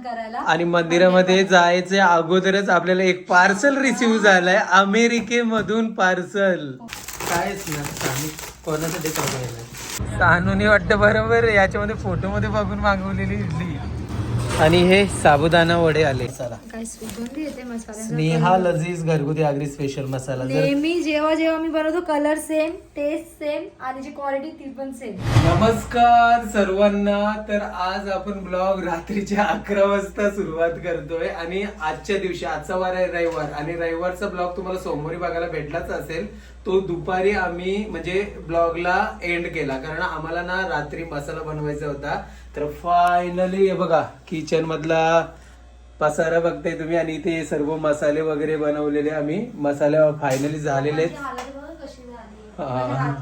करायला. आणि मंदिरामध्ये जायचे अगोदरच आपल्याला एक पार्सल रिसिव्ह झालंय. अमेरिकेमधून पार्सल कायच ना कोणासाठी सानूने वाटतं बरोबर याच्यामध्ये फोटो मध्ये बघून मागवलेली इडली. आणि हे साबुदाणा वडे आले. चला काय सुगंधी येते मसाला स्नेहा लजीज घरगुती आगरी स्पेशल मसाला. जर नेहमी जेव्हा जेव्हा मी बनवतो कलर सेम टेस्ट सेम आणि जी क्वालिटी ती पण सेम नमस्कार सर्वांना. तर आज आपण ब्लॉग रात्रीच्या अकरा वाजता सुरुवात करतोय. आणि आजच्या दिवशी आजचा वार आहे रविवार. आणि रविवारचा ब्लॉग तुम्हाला सोमवारी बघायला भेटलाच असेल. तो दुपारी आम्ही म्हणजे ब्लॉगला एंड केला. कारण आम्हाला ना रात्री मसाला बनवायचा होता. तर फायनली हे बघा किचन मधला पसारा बघताय तुम्ही आणि इथे सर्व मसाले वगैरे बनवलेले आम्ही. मसाले फायनली झालेले हा.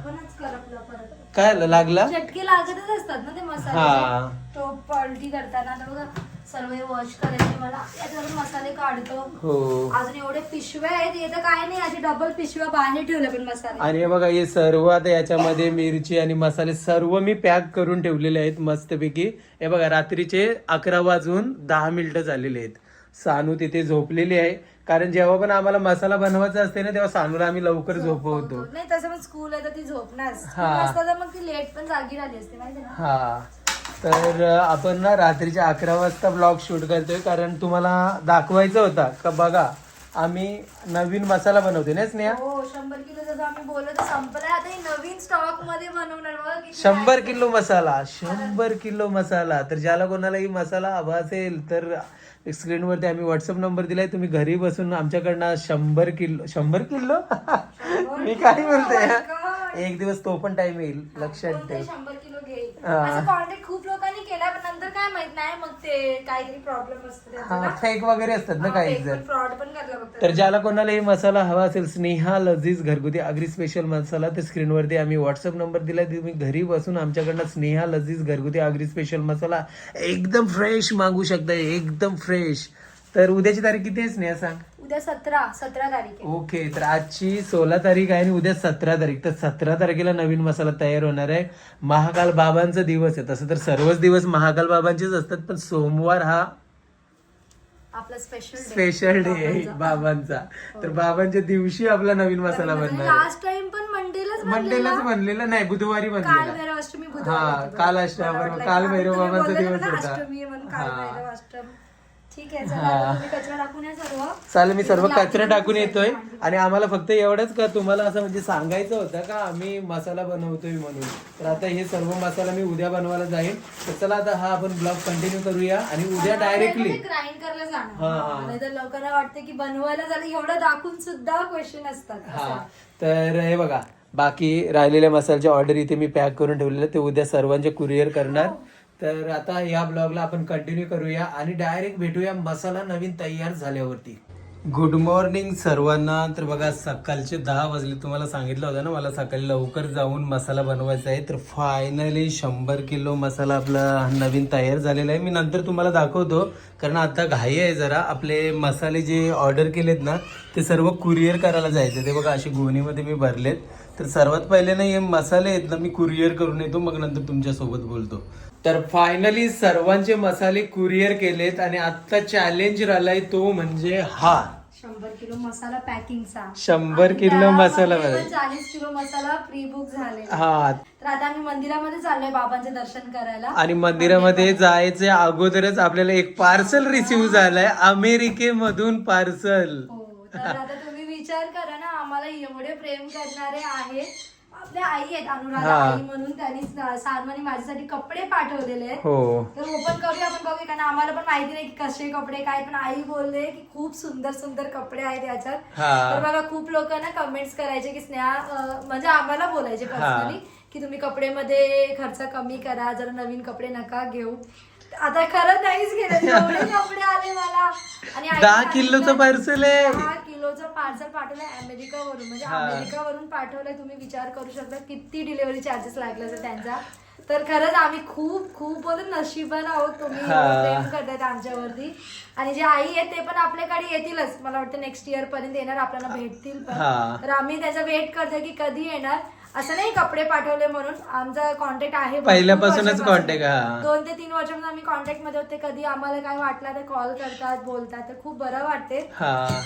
काय लागला? चटके लागतच असतात ना ते हा. मसाले तो पलटी करताना बघा सर्व वॉश करायचे मला. याच्यावर मसाले काढतो. हो. अजून एवढे पिशव्या आहेत. काय नाही डबल पिशव्या बाहेर ठेवल्या पण मसाले. आणि हे बघा हे सर्व आता याच्यामध्ये मिरची आणि मसाले सर्व मी पॅक करून ठेवलेले आहेत मस्तपैकी. हे बघा रात्रीचे अकरा वाजून दहा मिनिटं झालेले आहेत. सानू तिथे झोपलेली आहे. कारण जेव्हा पण आम्हाला मसाला बनवायचा असते ना तेव्हा सानूला आम्ही लवकर झोपवतो. नाही तसं पण स्कूल आहे तर ती झोपणार. School हा. नसतं तर मग ती लेट पण जागी राहिली असते माहिती ना? हा. तर आपण ना रात्रीच्या अकरा वाजता ब्लॉग शूट करतोय. कारण तुम्हाला दाखवायचं होता का बघा आम्ही नवीन मसाला बनवते ना स्नेहा? हो शंभर किलो जसं आम्ही बोलत संपलाय. आता ही नवीन स्टॉकमध्ये बनवणार बघा किती शंभर किलो मसाला शंभर किलो मसाला. तर ज्याला कोणालाही मसाला हवा असेल तर स्क्रीनवरती आम्ही व्हॉट्सअप नंबर दिलाय. तुम्ही घरी बसून आमच्याकडनं शंभर किलो शंभर किलो? मी काय बोलतोय एक दिवस तो पण टाइम येईल लक्षात ठेव शंभर किलो घेईल. हा. असं कॉन्टॅक्ट खूप लोकांनी केला पण नंतर काय माहीत नाही मग ते काहीतरी प्रॉब्लेम असतो हा फेक वगैरे असतात ना काही जण. फ्रॉड पण करला बघतात तर ज्याला कोणाला हे मसाला हवा असेल स्नेहा लजीज घरगुती अग्री स्पेशल मसाला ते स्क्रीनवरती आम्ही व्हॉट्सअप नंबर दिला तुम्ही घरी बसून आमच्याकडनं स्नेहा लजीज घरगुती अग्री स्पेशल मसाला एकदम फ्रेश मागू शकता एकदम फ्रेश तर उद्याची तारीख किती आहे स्नेहा सांग? उद्या सतरा सतरा तारीख आहे. ओके तर आजची सोळा तारीख आहे आणि उद्या सतरा तारीख. तर सतरा तारखेला नवीन मसाला तयार होणार आहे. महाकाल बाबांचा दिवस आहे. तसं तर सर्वच दिवस महाकाल बाबांचेच असतात पण सोमवार हा आपला स्पेशल स्पेशल डे आहे बाबांचा. तर बाबांच्या दिवशी आपला नवीन मसाला बनणार आहे. लास्ट टाइम पण मंडेलाच मंडेलाच बनलेलं नाही बुधवारी काल बनलेला भैरव अष्टमी हा काल अष्टमी काल भैरव बाबांचा दिवस होता. अष्टमी म्हणून काल हा. भैरव अष्टम ठीक आहे चला तुम्ही कचरा टाकून या सर्व. चालेल मी सर्व कचरा टाकून येतोय. आणि आम्हाला फक्त एवढंच का तुम्हाला असं म्हणजे सांगायचं होतं का आम्ही मसाला बनवतोय म्हणून. तर आता हे सर्व मसाला मी उद्या बनवायला जाईल तर चला आता हा आपण ब्लॉग कंटिन्यू करूया आणि उद्या डायरेक्टली ग्राइंड करायला हा, जाणार हा. लोकांना वाटतं की बनवायला झालं एवढं दाखवून सुद्धा क्वेश्चन असतात. हा. तर हे बघा बाकी राहिलेल्या मसाल्याच्या ऑर्डर इथे मी पॅक करून ठेवलेले ते उद्या सर्वांचे कुरिअर करणार. तर आता या ब्लॉगला आपण कंटिन्यू करूया आणि डायरेक्ट भेटूया मसाला नवीन तयार झाल्यावरती. गुड मॉर्निंग सर्वांना. तर बघा सकाळचे दहा वाजले. तुम्हाला सांगितलं होतं ना मला सकाळी लवकर जाऊन मसाला बनवायचा आहे. तर फायनली शंभर किलो मसाला आपला नवीन तयार झालेला आहे. मी नंतर तुम्हाला दाखवतो कारण आता घाई आहे जरा. आपले मसाले जे ऑर्डर केलेत ना ते सर्व कुरिअर करायला जायचं. ते बघा अशी गोणीमध्ये मी भरलेत. तर सर्वात पहिले ना हे मसाले आहेत ना मी कुरिअर करून येतो. मग नंतर तुमच्यासोबत बोलतो. तर फायनली सर्वांचे मसाले कुरिअर केलेत आणि आता चॅलेंज राहिलाय तो म्हणजे हा. शंभर किलो मसाला पॅकिंगचा. शंभर किलो मसाला. चाळीस किलो मसाला प्री बुक झाले. हा. तर आता आम्ही मंदिरामध्ये चाललोय बाबांचे दर्शन करायला. आणि मंदिरामध्ये जायच्या अगोदरच आपल्याला एक पार्सल रिसिव्ह झालंय अमेरिकेमधून पार्सल हो तर आता तुम्ही विचार करा ना आम्हाला एवढे प्रेम करणारे आहेत. आपल्या आई आहेत अनुराधा हा. आई म्हणून त्यांनी सानवानी माझ्यासाठी कपडे पाठवलेले आहेत. हो. तर ओपन करूया आपण बघूया कारण आम्हाला पण माहिती नाही की कसे कपडे काय पण आई बोलले की खूप सुंदर सुंदर कपडे आहेत याच्यात. हा. तर बघा खूप लोकांना कमेंट्स करायचे की स्नेहा अं, म्हणजे आम्हाला बोलायचे पर्सनली की तुम्ही कपडेमध्ये खर्च कमी करा जरा नवीन कपडे नका घेऊ. आता खरं नाहीच गेले. एवढे कपडे आले मला. आणि आईने दहा किलोचं सांगितलं, पार्सल आहे. दहा किलोचं पार्सल पाठवलंय अमेरिकावरून. म्हणजे हा. अमेरिकावरून पाठवलंय. तुम्ही विचार करू शकता किती डिलिव्हरी चार्जेस लागले असेल त्यांचा. तर खरंच आम्ही खूप खूप बोलत नशिबान आहोत तुम्ही. हा. प्रेम करतायत आमच्यावरती. आणि जे आई आहेत ते पण आपल्याकडे येतीलच. मला वाटतं नेक्स्ट इयर पर्यंत येणार आपल्याला भेटतील पण. हा. तर आम्ही त्याचा वेट करतोय की कधी येणार. असं नाही कपडे पाठवले म्हणून. आमचा कॉन्टॅक्ट आहे पहिल्यापासूनच हा. दोन ते तीन वर्षापासून आम्ही कॉन्टॅक्टमध्ये होते. कधी आम्हाला काय वाटलं तर कॉल करतात बोलतात. तर खूप बरं वाटते.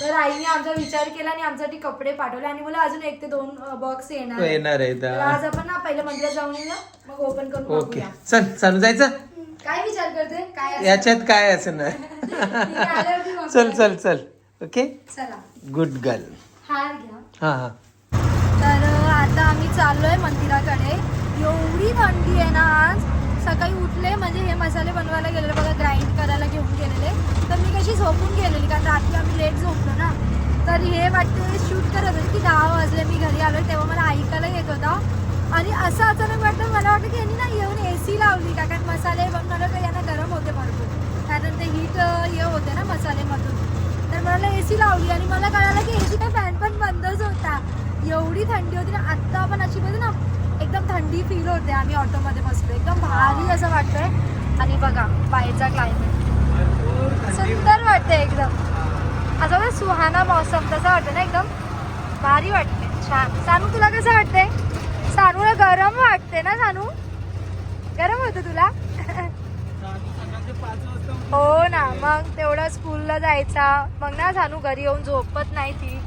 तर आईने आमचा विचार केला आणि आमच्यासाठी कपडे पाठवले. आणि मला अजून एक ते दोन बॉक्स येणार आहे. येणार आहेत तर हा. आज आपण ना पहिलं मंदिरात जाऊन येऊया. मग ओपन करून ओके. चल चालू जायचं? काय विचार करते? काय असं? याच्यात काय आहे, आल्यावरती बघूया. चल चल चल. ओके? चला. गुड गर्ल हार घ्या. हा हा. आता आम्ही चाललोय मंदिराकडे. एवढी थंडी आहे ना आज. सकाळी उठले म्हणजे हे मसाले बनवायला गेलेले बघा ग्राइंड करायला घेऊन गेलेले. तर मी कशी झोपून गेलेली कारण रात्री आम्ही लेट झोपलो ना. तर हे वाटते शूट करत होते की दहा वाजले मी घरी आलो तेव्हा मला ऐकायला येत होता. आणि असं अचानक वाटतं मला वाटतं की यांनी ना येऊन ए सी लावली का? कारण मसाले बनवलं तर यांना गरम होते भरपूर. कारण ते हीट हे होते ना मसालेमधून. तर मला ए सी लावली. आणि मला कळालं की एसी काय फॅन पण बंदच होता. एवढी थंडी होती ना आत्ता आपण अशी म्हणजे ना एकदम थंडी फील होते आम्ही ऑटोमध्ये बसलो. एकदम भारी असं वाटतंय. आणि बघा बाहेरचा क्लायमेट सुंदर वाटतंय एकदम. असं म्हणजे सुहाना मौसम तसं वाटतं ना एकदम? भारी वाटते छान. सानू तुला कसं वाटतंय? सानूला गरम वाटते ना सानू? गरम होतं तुला? हो ना मग तेवढा स्कूलला जायचा. मग ना सानू घरी येऊन झोपत नाही ती.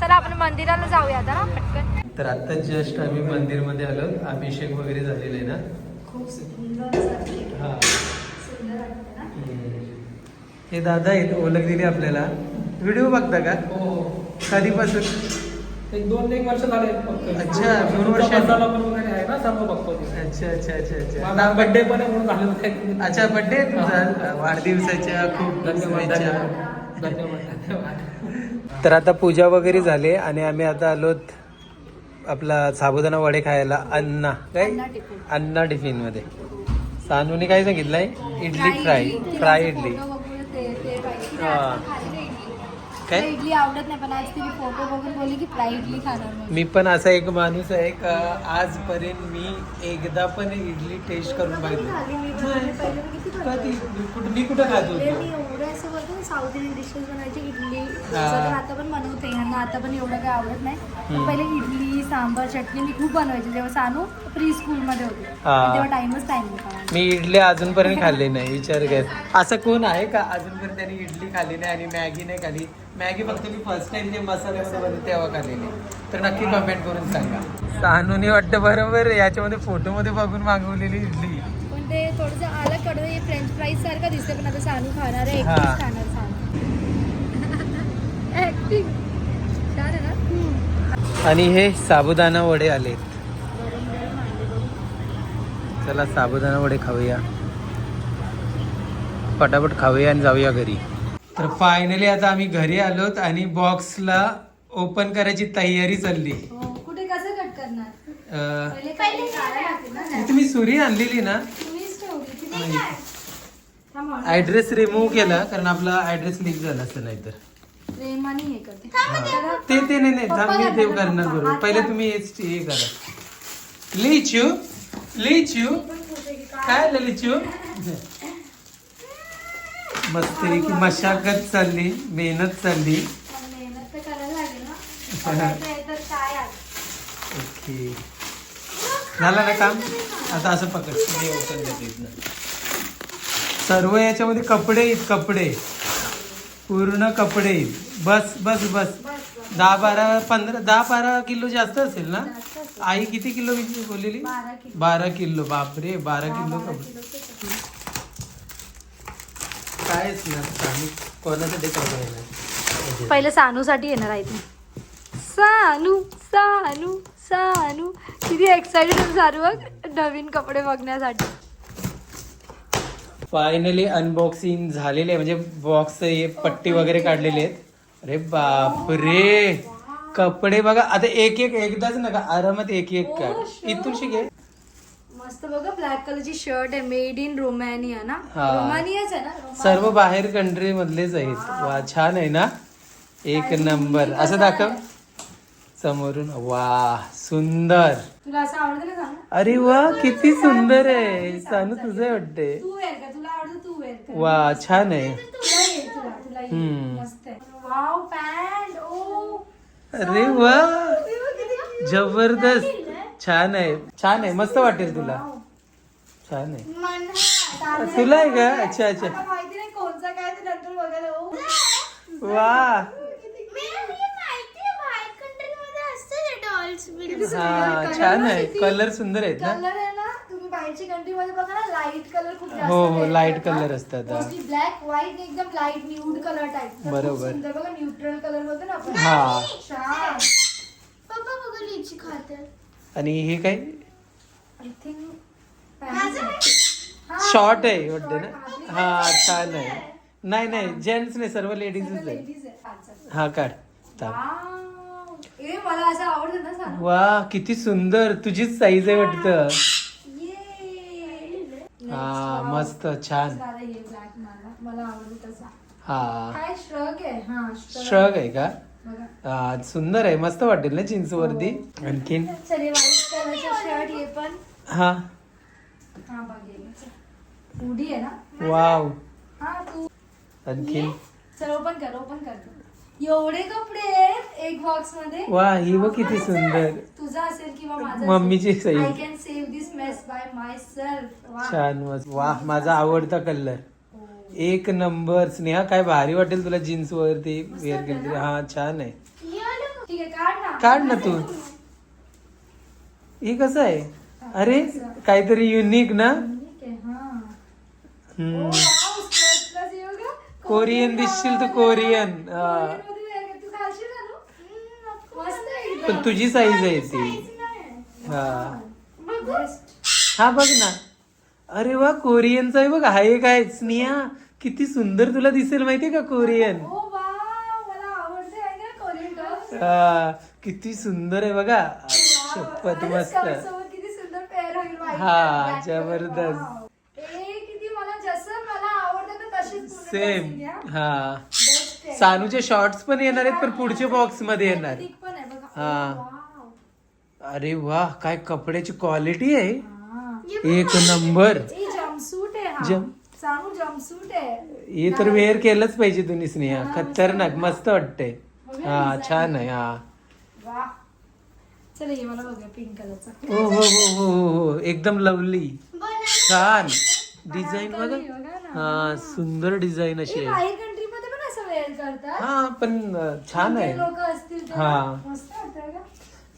चला आपण मंदिराला जाऊया आता ना पटकन. तर आता जस्ट आम्ही मंदिरमध्ये आलो. अभिषेक वगैरे झालेला आहे ना? खूप सुंदर हा. सुंदर वाटते ना? हम्म. हे दादा आहेत ओळख दिली आपल्याला. व्हिडिओ बघता का? हो कधीपासून? एक दोन एक वर्ष झाले फक्त. अच्छा, दोन वर्ष. अच्छा अच्छा अच्छा अच्छा. माझा बर्थडे पण म्हणून. अच्छा बड्डे तुझा वाढदिवसाच्या खूप धन्यवाद धन्यवाद. तर आता पूजा वगैरे झाली आणि आम्ही आता आलोत आपला साबुदाणा वडे खायला अण्णा काय? अन्ना टिफिन. अण्णा टिफिनमध्ये सानूने काय सांगितलंय? Idli fry fry idli. हा. काय? इडली आवडत नाही पण आज तिने फोटो बघून बोलली की फ्राय इडली खाणार. मी पण असा एक माणूस आहे का आजपर्यंत मी एकदा पण इडली टेस्ट करून खाल्ली मी? कधी? कुठं मी कुठं खात मी होतो एवढं असं बोलतो ना साऊथ इंडियन डिशेस बनायची इडली. आता पण बनवते आता पण एवढं काय आवडत नाही. पण हम्म. पहिले इडली सांबार चटणी मी खूप बनवायची. जेव्हा सानू प्री स्कूल मध्ये होते हा. पण तेव्हा टाइमच टाइम मी इडली अजूनपर्यंत खाल्ली नाही विचार कर. असं कोण आहे का? अजूनपर्यंत त्यांनी इडली खाल्ली नाही आणि मॅगी नाही खाल्ली? मॅगी फक्त मी फर्स्ट टाइम जे मसाल्यामध्ये बनवते तेव्हा खाल्लेली. तर नक्की कमेंट करून सांगा. सानूनी वाटतं बरोबर याच्यामध्ये फोटो मध्ये बघून मागवलेली इडली. पण ते थोडंसं अलग कडू हे फ्रेंच फ्राईज सारखं दिसते पण आता सानू खाणार आहे हा. खाणार सानू. ऍक्टिंग छान आहे ना? आणि हे साबुदाणा वडे आलेत. गरम गरम आणले बघू चला साबुदाणा वडे खाऊया. पटापट खाऊया आणि जाऊया घरी. तर फायनली आता आम्ही घरी आलोत आणि बॉक्सला ओपन करायची तयारी चालली. हो कुठे कसं कट करणार? अं, तुम्ही सुरी आणलेली ना. ऍड्रेस रिमूव्ह केला कारण आपला ऍड्रेस लीक झाला असतं नाहीतर. प्रेमाने हे करते हा. ते ते नाही नाही थांब, मी ते करणार बरोबर. पहिले तुम्ही हेच हे करा. लिचू लिचू. काय आलं लिचू? मस्ती की मशागत चालली मेहनत चालली. मेहनत तर करायला लागेल ना. तर काय ओके. झालं ना काम? आता असं पकड. देते. सर्व याच्यामध्ये कपडे आहेत कपडे. पूर्ण कपडे बस बस बस. दहा बारा पंधरा दहा बारा किलो जास्त असेल ना. आई किती किलो बोललेली बारा किलो. बापरे बारा किलो कपडे. कायच ना. आम्ही कोणासाठी कपडे येणार पहिले सानूसाठी येणार आहे ती. सानू सानू सानू. किती एक्साइटेड सानू बघ. नवीन कपडे बघण्यासाठी. फायनली अनबॉक्सिंग झालेले म्हणजे बॉक्स हे पट्टी वगैरे काढलेले आहेत. अरे बापरे. कपडे बघा. आता एक एक एकदाच नका. आरामात एक एक Oh, काढ sure. इथून शिके मस्त बघा ब्लॅक कलरची शर्ट आहे मेड इन रोमॅनिया ना? हा. रोमानियाच आहे ना. सर्व बाहेर कंट्री मधलेच आहेत. वा छान आहे ना? एक नंबर असं दाखव. समोरून. वा सुंदर. तुला असं आवडतं का सांग? अरे वा किती सुंदर आहे. सानू तुझं वाटते तू वेअर कर तुला आवडतं तू वेअर कर. वा छान आहे. तुला येईल तुला तुला येईल. हम्म. मस्त आहे. वाव पॅन्ट ओ अरे वा. जबरदस्त. छान आहे छान आहे. मस्त वाटेल तुला. छान आहे. तुला आहे का? अच्छा अच्छा. आता माहिती नाही कोणचा काय ते नंतर बघायला हो. वा. व्हाईट कंट्री मध्ये असते ते डॉल्स हा छान आहे कलर सुंदर आहेत ना? कलर आहे ना तुम्ही बाहेरची कंट्री मध्ये बघा ना लाइट कलर खूप जास्त हो, हो, करतात. color असतात, हा. Black white एकदम लाइट न्यूड कलर टाइप बरोबर. सुंदर बघा न्यूट्रल कलर बोलतो ना आपण. हा. छान. पप्पा बघा लिची आणि हे काय? शॉर्ट आहे. वाटतं ना? हा छान आहे. नाही नाही जेंट्स नाही सर्व लेडीजच आहे. हा काढ. टाक. ए मला असं आवडतं ना सांग वा किती सुंदर. तुझीच साईज आहे वाटतं. हा मस्त छान. हे ब्लॅक मला. मला आवडतं तसा हा. काय श्रग आहे? हा श्रग आहे का? हा सुंदर आहे. मस्त वाटेल ना जीन्स वरती? आणखीन? हे. हा हा वाव. हा तू. आणखीन? चल ओपन कर ओपन कर. एवढे कपडे एक बॉक्समध्ये वा ही बघ किती सुंदर. तुझा असेल किंवा माझा मम्मीची size. I can save this mess by myself छान वा माझा आवडता कलर एक नंबर. स्नेहा काय भारी वाटेल तुला जीन्स वरती वेअर केली तरी. हा छान आहे. ठीक आहे काढ ना. तू. हे कसं आहे? अरे काहीतरी युनिक ना. कोरियन दिसशील तू कोरियन हा. पण तुझी साईज आहे ती. हा. हा बघ ना. अरे वा कोरियनचा आहे बघ हा एक आहे स्नेहा किती सुंदर तुला दिसेल माहितीये का कोरियन मला आवडते आहे ना कोरियन. हा, किती सुंदर आहे बघा शपथ आणि मस्त skirt सोबत किती सुंदर pair होईल white हा, black. जबरदस्त. Wow. ए, किती मला जसं मला आवडतं ना तशीच पूर्ण सेम हा. सानूचे शॉर्ट्स पण येणार आहेत पण पुढच्या बॉक्समध्ये येणार Thick पण आहे बघा. हा. Oh, wow. अरे वा काय कपड्याची क्वालिटी आहे हा. एक नंबर. आहे हा. जम- सानू आहे. हे तर वेअर केलंच पाहिजे तुम्ही स्नेहा. खतरनाक मस्त. वाटतंय. हा छान आहे हा. वाह. चला ये मला बघा पिंक कलरचा हो हो हो हो हो हो. एकदम लवली छान. डिझाईन बघा. हा सुंदर डिझाईन अशी आहे. बाहेर कंट्री मध्ये पण असं वेअर करतात? हा पण अं, छान आहे. लोक असतील तेव्हा. हा. मस्त वाटतं का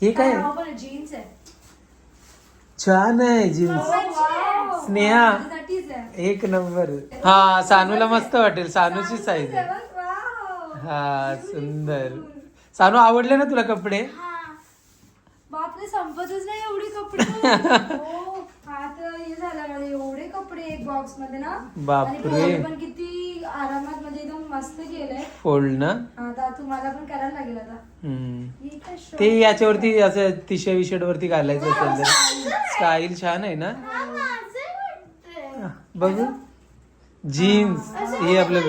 हे काय? जीन्स आहे. छान आहे जीन्स Wow. स्नेहा. माझ्यासाठीच आहे. एक नंबर. हा सानूला मस्त वाटेल. सानूची साईज. हा सुंदर. सानू आवडले ना तुला कपडे? बापरे संपतच नाही एवढे कपडे. हो, हे झालं एवढे कपडे एक बॉक्समध्ये ना बापरे. आणि fold पण किती आरामात म्हणजे एकदम मस्त केलंय. फोल्ड ना? आता तुम्हाला पण करायला लागेल आता. हम्म. हे काय short ते याच्यावरती असं टी शर्ट वरती घालायचं असेल तर. स्टाईल छान आहे ना? बघू. जीन्स हे आपलं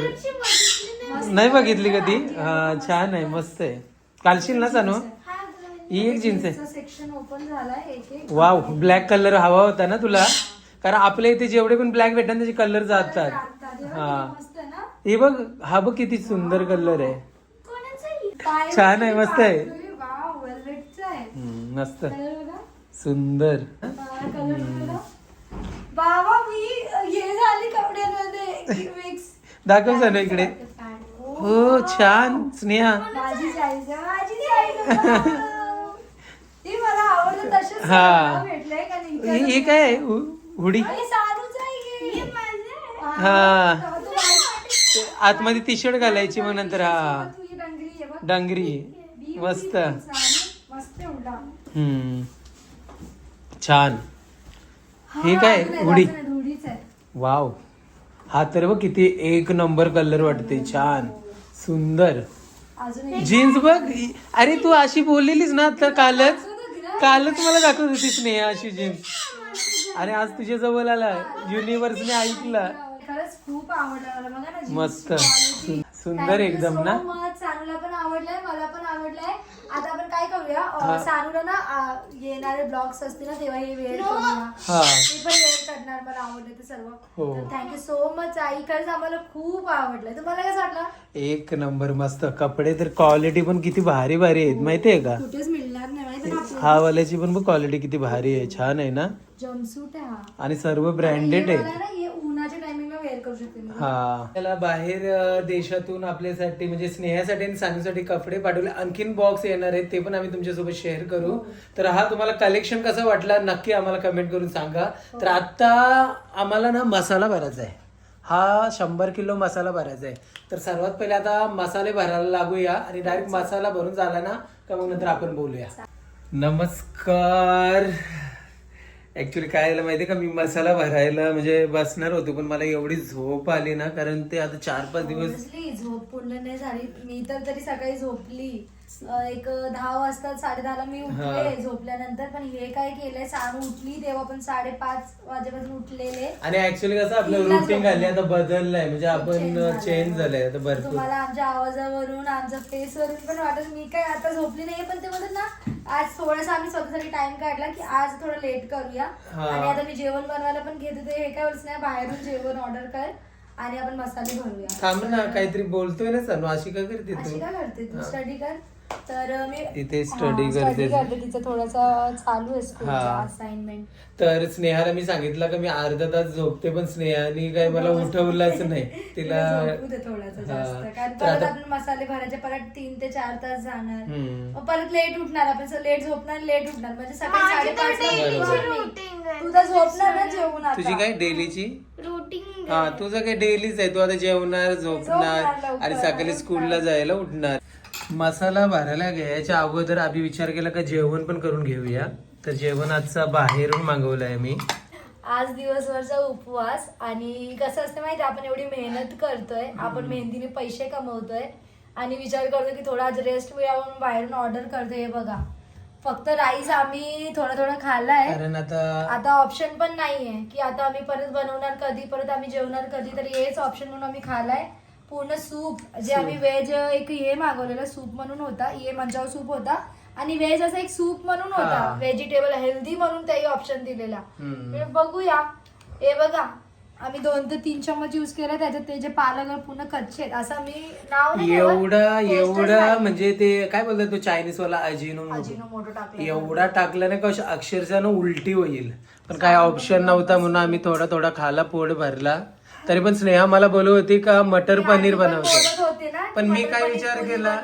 नाही. बघितली कधी? हा छान आहे मस्त आहे. घालशील ना सानू? ही एक जीन्स आहे. सेक्शन ओपन झालाय एक एक. वाव ब्लॅक कलर हवा होता ना तुला? कारण आपल्या इथे जेवढे पण ब्लॅक भेटतात त्याचे कलर जातात. हा. मस्त आहे ना? हे बघ हा बघ किती सुंदर कलर आहे. छान आहे, मस्त आहे. मस्त. सुंदर. बाबा मी हे झाली कपड्यांमध्ये. मिक्स दाखव सानू इकडे हो छान स्नेहा. माझी साईज माझी साईज ती मला आवडत तसेच हा. भेटलंय का नाही? हे हे काय आहे? हु- हुडी? हे. आतमध्ये टी शर्ट घालायची मग नंतर हा. ही डंगरी मस्त. हम्म. छान. हे हा, काय? आहे. वाव. हा तर बघ किती एक नंबर कलर वाटते छान. सुंदर. अजून एक जीन्स बघ अरे तू अशी बोललेलीस ना तर कालच कालच मला दाखवत होती स्नेहा अशी जीन्स. आणि आज तुझ्या जवळ आला युनिव्हर्सने ऐकलं. मस्त. सुंदर एकदम ना? सानूला पण आवडलंय मला पण आवडलंय. आता आपण काय करूया? हा. सानूला ना येणारे ब्लॉग्स असतील ना तेव्हा हे वेळ करूया. हा. मी पण वेळ करणार मला आवडलं ते सर्व. हो. थँक्यू सो मच आई. खरंच आम्हाला खूप आवडलं तुम्हाला कसं वाटलं? एक नंबर मस्त. कपडे तर क्वालिटी पण किती भारी भारी आहेत माहितीये का? कुठेच मिळणार नाही हा वाल्याची पण क्वालिटी किती भारी आहे. छान आहे ना? जम्पसूट आहे हा. आणि सर्व ब्रँडेड हे आहे मला ना हे उन्हाच्या टायमिंगला वेअर करू शकते मी हा. त्याला बाहेर अ, देशातून आपल्यासाठी म्हणजे स्नेहासाठी आणि सानूसाठी कपडे पाठवले. आणखीन बॉक्स येणार आहेत ते पण आम्ही तुमच्यासोबत शेअर करू. तर हा तुम्हाला कलेक्शन कसा वाटला नक्की आम्हाला कमेंट करून सांगा. तर आता आम्हाला ना मसाला भरायचा आहे. हा शंभर किलो मसाला भरायचा आहे. तर सर्वात पहिले आता मसाले भरायला लागूया आणि डायरेक्ट मसाला भरून झाला ना का मग नंतर आपण बोलूया. नमस्कार. ऍक्च्युली काय झालं माहितीये का? मी मसाला भरायला म्हणजे बसणार होतो पण मला एवढी झोप आली ना कारण ते आता चार पाच दिवस Honestly, झोप पूर्ण नाही झाली. मी तर तरी सकाळी झोपली. अं, एक दहा वाजता साडे दहाला मी उठले झोपल्यानंतर पण हे काय केलंय? सानू उठली तेव्हा पण साडेपाच वाजेपासून उठलेले. आणि ऍक्च्युली कसं आपलं तीनला रुटीन. घालली आता बदललंय. म्हणजे आपण. चेंज झालंय. आता भरपूर. तुम्हाला आमच्या आवाजावरून आमच्या फेस वरून पण वाटत मी काय आता झोपली नाही पण ते म्हणतात ना आज थोडासा आम्ही स्वतःसाठी टाइम काढला की आज थोडं लेट करूया. आणि आता मी जेवण बनवायला पण घेते ते हे काय बोलत नाही बाहेरून जेवण ऑर्डर कर आणि आपण मसाले भरूया थांब ना काहीतरी बोलतोय ना सनू. अशी का करते अशी तू. काय करते तू. स्टडी कर. तर मी तिथे हा, study करते. तिचं थोडंसं चालू आहे स्कूलचं हा. असाइनमेंट तर स्नेहाला मी सांगितलं का मी अर्धा तास झोपते पण स्नेहाने काय मला उठवलंच नाही. तिला थोडंसं हा. जास्त. कारण तर परत आता- आपण मसाले भरायचे परत तीन ते चार तास जाणार. हम्म. मग परत लेट उठणार आपण. लेट झोपणार लेट उठणार. म्हणजे सकाळी माझी तर साडेपाच daily ला ची उठणार. routine आहे. तू तर झोपणार ना जेवून आता. तुझी काय डेलीची? रुटीन हा तुझं काय डेलीच आहे. तू आता जेवणार झोपणार. लवकर, आणि सकाळी स्कूलला जायला उठणार. मसाला भरायला घ्यायच्या अगोदर आम्ही विचार केला का जेवण पण करून घेऊया. तर जेवण आजचा बाहेरून मागवलंय मी. आज दिवसभरचा उपवास आणि कसं असतं माहिती आपण एवढी मेहनत करतोय आपण मेहनतीने पैसे कमवतोय आणि विचार करतो की थोडा आज रेस्ट मिळावा म्हणून बाहेरून ऑर्डर करतोय हे बघा. फक्त राईस आम्ही थोडं थोडं खाल्लाय. कारण आता आता ऑप्शन पण नाहीये की आता आम्ही परत बनवणार कधी परत आम्ही जेवणार कधी तर हेच ऑप्शन म्हणून आम्ही खाल्लाय. पूर्ण सूप. जे आम्ही व्हेज एक हे मागवलेलं सूप म्हणून होता. ये मंचाव सूप होता. आणि व्हेज असा एक सूप म्हणून होता. हा. व्हेजिटेबल हेल्दी म्हणून त्याही ऑप्शन दिलेला. हम्म. हे बघूया. हे बघा. आम्ही दोन ते तीन चम्मच युज केला. त्याच्यात ते जे पालक आहे पूर्ण कच्चे आहेत. असं मी नाव नाही ठेवत. एवढा Taste च एवढा नाही. म्हणजे ते काय बोलतात तो चायनीज वाला अजिनो अजिनोमोटो टाकला एवढा टाकला नाही का अक्षरशः ना उलटी होईल. पण काय ऑप्शन नव्हता म्हणून आम्ही थोडा थोडा खाला पोट भरला. तरी पण स्नेहा मला बोलत होती का मटर पनीर बनवते. पण मी काय विचार केला.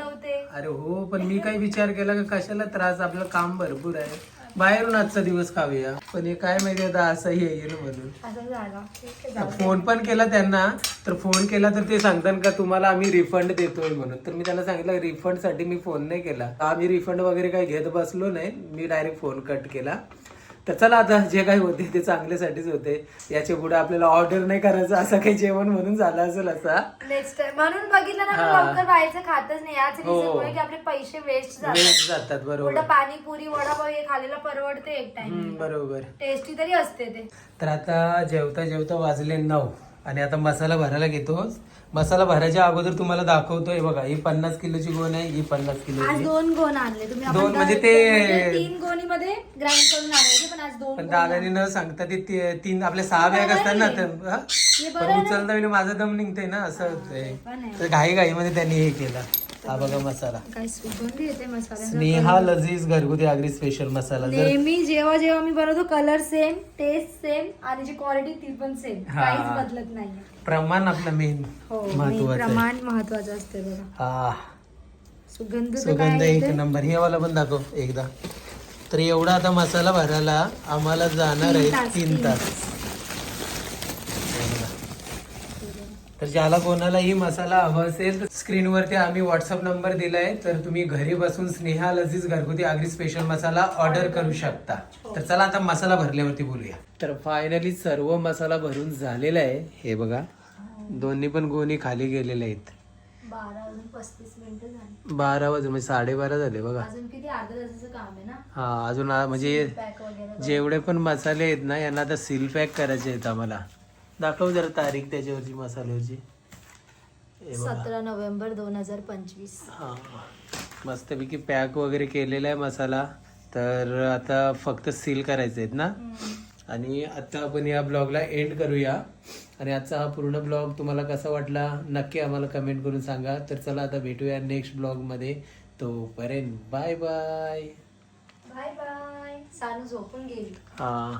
अरे हो पण मी काय विचार केला का कशाला त्रास? आपलं काम भरपूर आहे. बाहेरून आजचा दिवस खाऊया. पण हे काय माहिती आता असं येईल म्हणून. फोन पण केला त्यांना. तर फोन केला तर ते सांगतात का तुम्हाला आम्ही रिफंड देतोय म्हणून. तर मी त्यांना सांगितलं रिफंडसाठी मी फोन नाही केला. आम्ही रिफंड वगैरे काही घेत बसलो नाही. मी डायरेक्ट फोन कट केला. तर चला आता जे काही होते ते चांगल्यासाठीच होते. याच्यापुढे आपल्याला ऑर्डर नाही करायचं असं काही जेवण म्हणून झालं असेल असा. नेक्स्ट टाइम म्हणून बघितलं ना हा. लवकर बाहेरचं खातच नाही. याच हो. की आपले पैसे वेस्ट जातात वेस्ट जातात बरोबर. पाणीपुरी वडापाव हे खालेलं परवडते एक टाइम हम्म, बरोबर. टेस्टी तरी असते ते. तर आता जेवता जेवता वाजले नऊ. आणि आता मसाला भरायला घेतो मसाला भरायच्या अगोदर तुम्हाला दाखवतोय बघा ही पन्नास किलोची गोण आहे ही पन्नास आज किलोची दोन गोण आणले. तुम्ही आपण दोन म्हणजे ते- म्हणजे तीन गोणी मध्ये ग्राइंड करून आणायचे पण आज दोन पण गोणी दादानी न सांगता ते ती- तीन आपले सहा बॅग असतात ना तर हा? हे पण बरं आहे ना? उचलता वेळी माझा दम निघते ना असं होतंय. पण आहे. तर घाई घाई मध्ये त्यांनी हे केलं. हा बघा मसाला. काय सुगंध येते मसाल्याचा स्नेहा लजीज घरगुती आगरी स्पेशल मसाला. जर नेहमी जेव्हा जेव्हा मी बनवतो कलर सेम टेस्ट सेम आणि जी क्वालिटी ती पण सेम हा. काहीच बदलत नाही. प्रमाण आपलं मेन हो महत्वाचं आहे. प्रमाण महत्वाचं असते बघा. हा. सुगंध तर सुगंध काय एक येते? नंबर. हे वाला पण दाखव एकदा. तर एवढा आता मसाला भरायला आम्हाला जाणार तीन आहे तास, तीन तीन तास हे बघा. तर ज्याला कोणालाही मसाला हवा असेल तर स्क्रीनवरती आम्ही व्हॉट्सअप नंबर दिलाय. तर तुम्ही घरी बसून स्नेहा लजीज घरगुती आगरी स्पेशल मसाला ऑर्डर करू शकता. तर चला आता मसाला भरल्यावरती बोलूया. तर फायनली सर्व मसाला भरून झालेला आहे. हे बघा दोन्ही पण गोणी खाली गेलेले आहेत. बारा वाजून पस्तीस मिनिटं झाली. बारा वाजून म्हणजे साडेबारा झाले बघा. अजून किती अर्धा तासाचं काम आहे ना? हा अजून आ- म्हणजे पॅक वगैरे जेवढे पण मसाले आहेत ना यांना आता सील पॅक करायचे आहेत आम्हाला. दाखव जरा तारीख त्याच्यावरची मसाल्यावरची. हे बघा. सतरा नोव्हेंबर दोन हजार पंचवीस. हा मस्तपैकी पॅक वगैरे केलेला आहे मसाला. तर आता फक्त सील करायचे आहेत ना? आणि आता आपण या ब्लॉगला एंड करूया. आणि आजचा हा पूर्ण ब्लॉग तुम्हाला कसा वाटला नक्की आम्हाला कमेंट करून सांगा. तर चला आता भेटूया नेक्स्ट ब्लॉगमध्ये तोपर्यंत bye bye. Bye bye. Sanu झोपून गेली. हा.